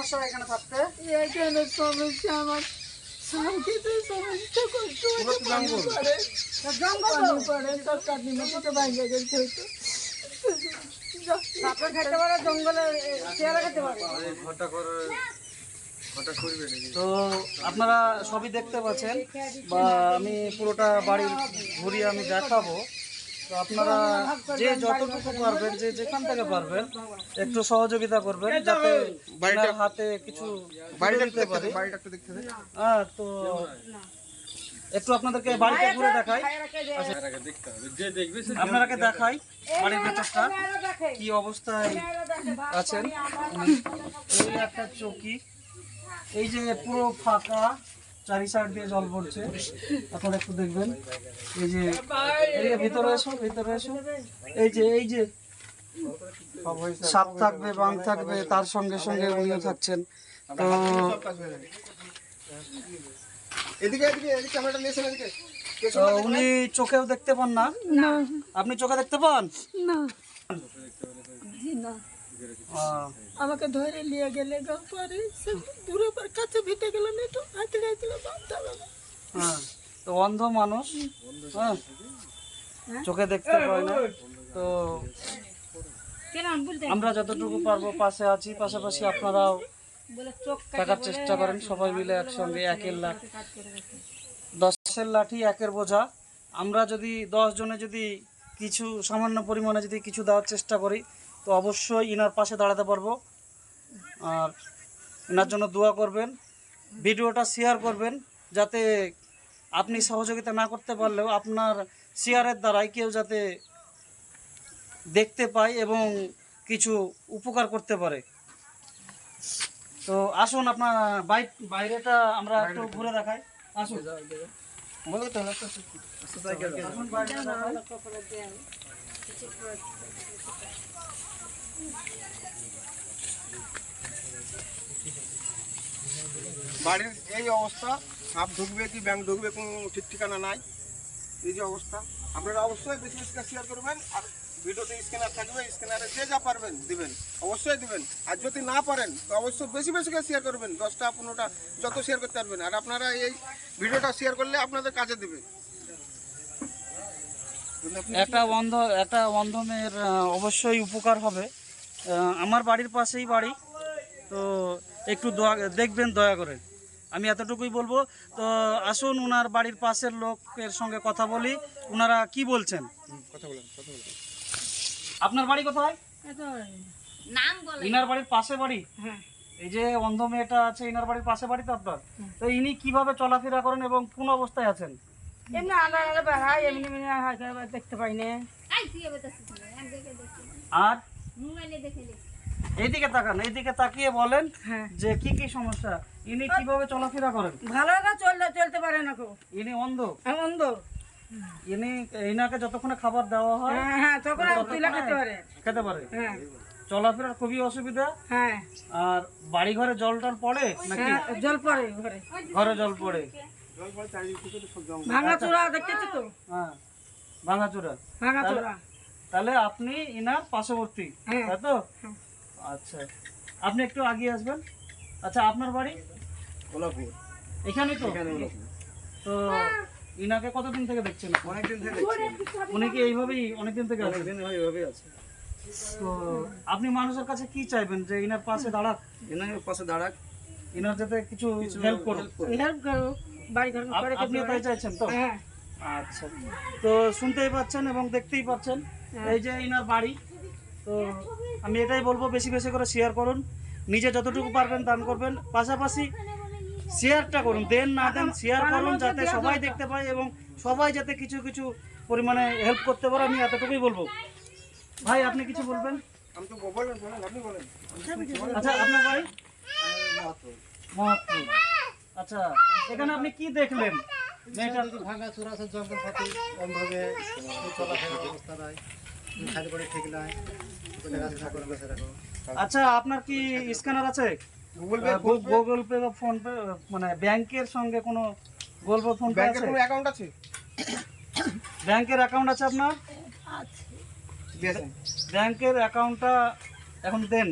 সমস্যা এখানে থাকতে? এখানে সমস্যা আমার শান্তিতে সমস্যা কষ্ট তো জঙ্গল। জঙ্গল পরে সব কাটনি বাইরে গেছে সাপে খেতে পারে জঙ্গলে চেয়ারে খেতে পারে। ঘটা করে তো আপনারা সবই দেখতে পাচ্ছেন বা আমি পুরোটা বাড়ির ঘুরিয়ে আমি দেখাবো। তো আপনারা যে যতটুকু পারবেন যে যেখান থেকে পারবেন একটু সহযোগিতা করবেন যাতে বাড়িটার হাতে কিছু বাড়িটা পারি। বাড়িটা একটু দেখতে হ্যাঁ তো একটু আপনাদেরকে বাড়িটা ঘুরে দেখাই। আপনারাকে দেখাই বাড়ির ভেতরটা কি অবস্থায় আছেন। এই একটা চৌকি এই যে পুরো ফাঁকা। চারি সাইড দিয়ে জল পড়ছে। আপনারা একটু দেখবেন। এই যে এদিকে ভিতরে এসো ভিতরে এসো এই যে এই যে সাপ থাকবে বাং থাকবে তার সঙ্গে সঙ্গে উনিও থাকছেন। তো হয়ে উনি চোখেও দেখতে পান না? না। আপনি চোখে দেখতে পান? না। আমাকে ধরে নিয়ে গেলে গা পরে সে দূরে পর কাছে ভিটে গেলাম একটু হাতে গাইছিল হ্যাঁ তো অন্ধ মানুষ হ্যাঁ চোখে দেখতে পায় না। তো আমরা যতটুকু পারব পাশে আছি পাশাপাশি আপনারাও থাকার চেষ্টা করেন সবাই মিলে একসঙ্গে একের লাখ। দশের লাঠি একের বোঝা। আমরা যদি দশ জনে যদি কিছু সামান্য পরিমাণে যদি কিছু দেওয়ার চেষ্টা করি তো অবশ্যই ইনার পাশে দাঁড়াতে পারব। আর এনার জন্য দোয়া করবেন ভিডিওটা শেয়ার করবেন যাতে আপনি সহযোগিতা না করতে পারলেও আপনার শেয়ারের দ্বারাই কেউ যাতে দেখতে পায় এবং কিছু উপকার করতে পারে। তো আসুন আপনার বাই- বাইরেটা আমরা একটু ঘুরে দেখাই। আসুন। বলো আসুন বাইরেটা বাড়ির এই অবস্থা, সাপ ঢুকবে কি ব্যাংক ঢুকবে কোনো ঠিক ঠিকানা নাই। এই যে অবস্থা। আপনারা অবশ্যই বেশি শেয়ার করবেন আর ভিডিওতে স্ক্যানার থাকবে স্ক্যানারে যে যা পারবেন দিবেন, অবশ্যই দিবেন। আর যদি না পারেন, তো অবশ্যই বেশি বেশি করে শেয়ার করবেন, দশটা, পনেরোটা, যত শেয়ার করতে পারবেন। আর আপনারা এই ভিডিওটা শেয়ার করলে আপনাদের কাজে দেবে। একটা অন্ধ একটা অন্ধ মেয়ের অবশ্যই উপকার হবে। আমার বাড়ির পাশেই বাড়ি, তো একটু দোয়া, দেখবেন, দয়া করে। আমি এতটুকুই বলব। তো আসুন ওনার বাড়ির পাশের লোকের সঙ্গে কথা বলি। ওনারা কি বলছেন? কথা বলেন কথা বলেন আপনার বাড়ি কোথায়? নাম ইনার বাড়ির পাশে বাড়ি? হ্যাঁ। এই যে অন্ধ মেয়েটা আছে ইনার বাড়ির পাশে বাড়ি তো আপনার? তো ইনি কীভাবে চলাফেরা করেন এবং কোন অবস্থায় আছেন? এমনি আলাদা আলাদা বেড়ায় এমনি এমনি দেখতে পাই না। আর? এইদিকে তাকান এইদিকে তাকিয়ে বলেন হ্যাঁ। যে কি কি সমস্যা? ইনি কীভাবে চলাফেরা করেন? ভালো না চলতে চলতে পারে না ইনি অন্ধ। অন্ধ। ইনি ইনাকে যতক্ষণে খাবার দেওয়া হয় হ্যাঁ হ্যাঁ তখন তুলে খেতে পারে। খেতে পারে। হ্যাঁ। চলাফেরার খুবই অসুবিধা। হ্যাঁ। আর বাড়ি ঘরে জল টল পড়ে নাকি? হ্যাঁ জল পড়ে ঘরে। ঘরে জল পড়ে। জল পড়ে তো? সব জঙ্গল। ভাঙা চূড়া দেখতেছি তো হ্যাঁ ভাঙাচোরা। ভাঙা চূড়া তাহলে আপনি ইনার পার্শ্ববর্তী হ্যাঁ। তাই তো? হ্যাঁ। আচ্ছা। আপনি একটু আগিয়ে আসবেন। আচ্ছা আপনার বাড়ি? গোলাপুর এখানেই তো? এখানে তো ইনাকে কতদিন থেকে দেখছেন অনেকদিন থেকে উনি কি এইভাবেই অনেকদিন থেকে আছেন? অনেকদিন হয় আছে। তো আপনি মানুষের কাছে কি চাইবেন যে ইনার পাশে দাঁড়াক? এনার পাশে দাঁড়াক। ইনার যাতে কিছু হেল্প করুন হেল্প করো বাড়ি ঘর করে খেতে আপনিও তাই চাইছেন তো? হ্যাঁ। আচ্ছা। তো শুনতেই পাচ্ছেন এবং দেখতেই পাচ্ছেন। এই যে ইনার বাড়ি তো আমি এটাই বলব বেশি বেশি করে শেয়ার করুন। নিজে যতটুকু পারবেন দান করবেন। পাশাপাশি শেয়ারটা করুন দেন না দেন শেয়ার করুন যাতে সবাই দেখতে পায় এবং সবাই যাতে কিছু কিছু পরিমাণে হেল্প করতে পারে আমি এতটুকুই বলব। ভাই আপনি কিছু বলবেন? আচ্ছা আপনার মহাত্মা। আচ্ছা এখানে আপনি কি দেখলেন? মেয়েটার ভাঙা জঙ্গল ফাঁকি অন্ধভাবে চলাফেরা অবস্থা নাই আচ্ছা আপনার কি স্ক্যানার আছে? গুগল পে গুগল পে বা ফোন পে মানে ব্যাংকের সঙ্গে কোনো গুগল পে ফোন পে ব্যাংকের আছে? কোনো অ্যাকাউন্ট আছে? ব্যাংকের অ্যাকাউন্ট আছে আপনার? আছে। ব্যাংকের অ্যাকাউন্টটা এখন দেন।